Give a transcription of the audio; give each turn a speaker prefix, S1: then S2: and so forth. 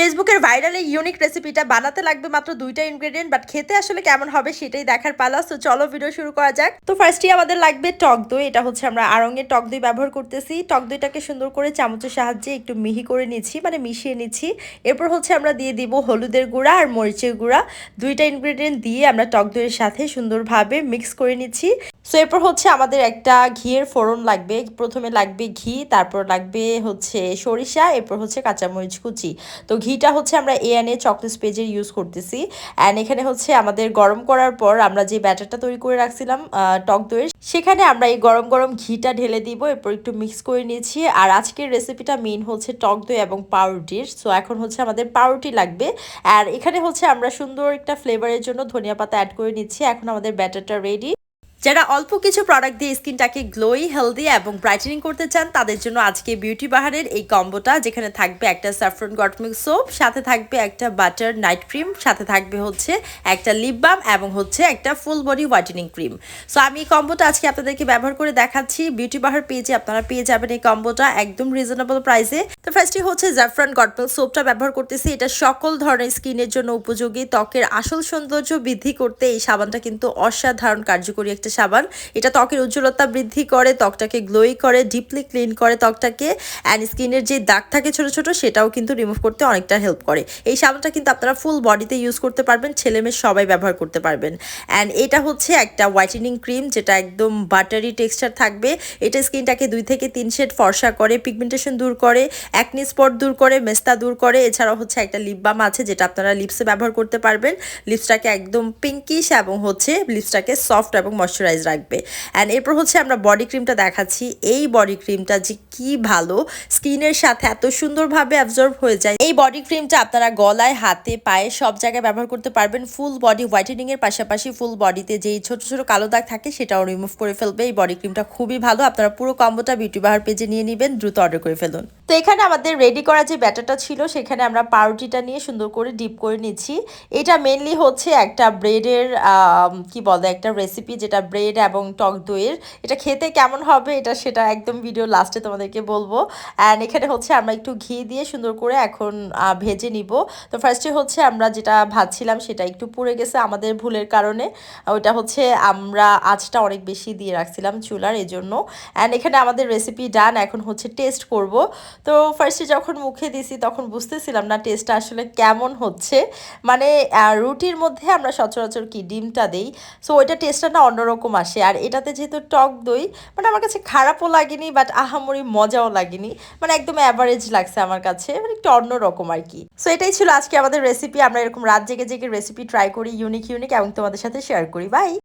S1: ফেসবুকের ভাইরাল এই ইউনিক রেসিপিটা বানাতে লাগবে মাত্র দুইটা ইনগ্রেডিয়েন্ট বাট খেতে আসলে কেমন হবে সেটাই দেখার পালা। তো চলো ভিডিও শুরু করা যাক। তো ফার্স্টই আমাদের লাগবে টক দই। এটা হচ্ছে আমরা আড়ঙের টক দই ব্যবহার করতেছি। টক দইটাকে সুন্দর করে চামচের সাহায্যে একটু মিহি করে নিচ্ছি মানে মিশিয়ে নিচ্ছি। এরপর হচ্ছে আমরা দিয়ে দিব হলুদের গুঁড়া আর মরিচের গুঁড়া। দুইটা ইনগ্রেডিয়েন্ট দিয়ে আমরা টক দইয়ের সাথে সুন্দরভাবে মিক্স করে নিচ্ছি। সো এরপর হচ্ছে আমাদের একটা ঘিয়ের ফোড়ন লাগবে। প্রথমে লাগবে ঘি, তারপর লাগবে হচ্ছে সরিষা, এরপর হচ্ছে কাঁচামরিচ কুচি। তো ঘিটা হচ্ছে আমরা এ এ চকলেট পেজের ইউজ করতেছি। অ্যান্ড এখানে হচ্ছে আমাদের গরম করার পর আমরা যে ব্যাটারটা তৈরি করে রাখছিলাম টক দইয়ের সেখানে আমরা এই গরম গরম ঘিটা ঢেলে দিব। এরপর একটু মিক্স করে নিয়েছি আর আজকের রেসিপিটা মেন হচ্ছে টক দই এবং পাউরুটির সো এখন হচ্ছে আমাদের পাউরুটি লাগবে। আর এখানে হচ্ছে আমরা সুন্দর একটা ফ্লেভারের জন্য ধনিয়া পাতা অ্যাড করে নিচ্ছি। এখন আমাদের ব্যাটারটা রেডি যারা অল্প কিছু প্রোডাক্ট দিয়ে স্কিনটাকে গ্লোই হেলদি এবং ব্রাইটেনিং করতে চান, তাদের জন্য আজকে বিউটি বাহারের এই কম্বোটা, যেখানে থাকবে একটা স্যাফরন গটমিক সোপ সাথে থাকবে একটা বাটার নাইট ক্রিম সাথে থাকবে হচ্ছে একটা লিপ বাম এবং হচ্ছে একটা full body whitening cream so আমি এই কম্বোটা আজকে আপনাদেরকে ব্যবহার করে দেখাচ্ছি। বিউটি বাহার পেজে আপনারা পেয়ে যাবেন এই কম্বোটা একদম রিজনেবল প্রাইসে তো ফার্স্টই হচ্ছে জাফরান গটমিক সোপটা ব্যবহার করতেছি। এটা সকল ধরনের স্কিনের জন্য উপযোগী। ত্বকের আসল সৌন্দর্য বৃদ্ধি করতে এই সাবানটা কিন্তু অসাধারণ, কার্যকরী একটা সাবান। এটা ত্বকের উজ্জ্বলতা বৃদ্ধি করে, ত্বকটাকে গ্লোই করে ডিপলি ক্লিন করে, ত্বকটাকে অ্যান্ড স্কিনের যে দাগ থাকে ছোট ছোট সেটাও কিন্তু রিমুভ করতে অনেকটা হেল্প করে। এই সাবানটা কিন্তু আপনারা ফুল বডিতে ইউজ করতে পারবেন, ছেলে মেয়ে সবাই ব্যবহার করতে পারবেন। অ্যান্ড এটা হচ্ছে একটা হোয়াইটেনিং ক্রিম যেটা একদম বাটারি টেক্সচার থাকবে। এটা স্কিনটাকে দুই থেকে তিন শেড ফর্সা করে পিগমেন্টেশন দূর করে অ্যাকনি স্পট দূর করে, মেস্তা দূর করে। এছাড়াও হচ্ছে একটা লিপ বাম আছে, যেটা আপনারা লিপসে ব্যবহার করতে পারবেন। লিপসটাকে একদম পিঙ্কিশ এবং হচ্ছে লিপসটাকে সফট এবং ময়শ্চারাইজ রাখবে। অ্যান্ড এরপর হচ্ছে আমরা বডি ক্রিমটা দেখাচ্ছি। এই বডি ক্রিমটা যে কি ভালো, স্কিনের সাথে এত সুন্দরভাবে অ্যাবজর্ব হয়ে যায়। এই বডি ক্রিমটা আপনারা গলায়, হাতে, পায়ে সব জায়গায় ব্যবহার করতে পারবেন। ফুল বডি হোয়াইটেনিং এর পাশাপাশি ফুল বডিতে যেই ছোট ছোট কালো দাগ থাকে, সেটাও রিমুভ করে ফেলবে। এই বডি ক্রিমটা খুবই ভালো। আপনারা পুরো কম্বোটা বিউটি বাহার পেজে নিয়ে নেবেন, দ্রুত অর্ডার করে ফেলুন। তো এখানে আমাদের রেডি করা যে ব্যাটারটা ছিল, সেখানে আমরা পাউরুটিটা নিয়ে সুন্দর করে ডিপ করে নিচ্ছি। এটা মেনলি হচ্ছে একটা ব্রেডের কি বলে, একটা রেসিপি যেটা ব্রেড এবং টক দইয়ের। এটা খেতে কেমন হবে এটা সেটা একদম ভিডিও লাস্টে তোমাদেরকে বলব। অ্যান্ড এখানে হচ্ছে আমরা একটু ঘি দিয়ে সুন্দর করে এখন ভেজে নিব। তো ফার্স্টে হচ্ছে আমরা যেটা ভাজছিলাম সেটা একটু পুড়ে গেছে আমাদের ভুলের কারণে। ওটা হচ্ছে আমরা আঁচটা অনেক বেশি দিয়ে রাখছিলাম চুলার এই জন্য অ্যান্ড এখানে আমাদের রেসিপি ডান এখন হচ্ছে টেস্ট করব। তো ফার্স্টে যখন মুখে দিছি, তখন বুঝতেছিলাম না টেস্টটা আসলে কেমন হচ্ছে। মানে রুটির মধ্যে আমরা সচরাচর কি, ডিমটা দেই। সো ওইটা টেস্টটা না অন্যরকম আসে। আর এটাতে যেহেতু টক দই মানে আমার কাছে খারাপও লাগেনি বাট আহামরি মজাও লাগেনি। মানে একদম অ্যাভারেজ লাগছে আমার কাছে মানে একটু অন্যরকম আর কি। সো এটাই ছিল আজকে আমাদের রেসিপি আমরা এরকম রাত জেগে জেগে রেসিপি ট্রাই করি ইউনিক ইউনিক এবং তোমাদের সাথে শেয়ার করি। বাই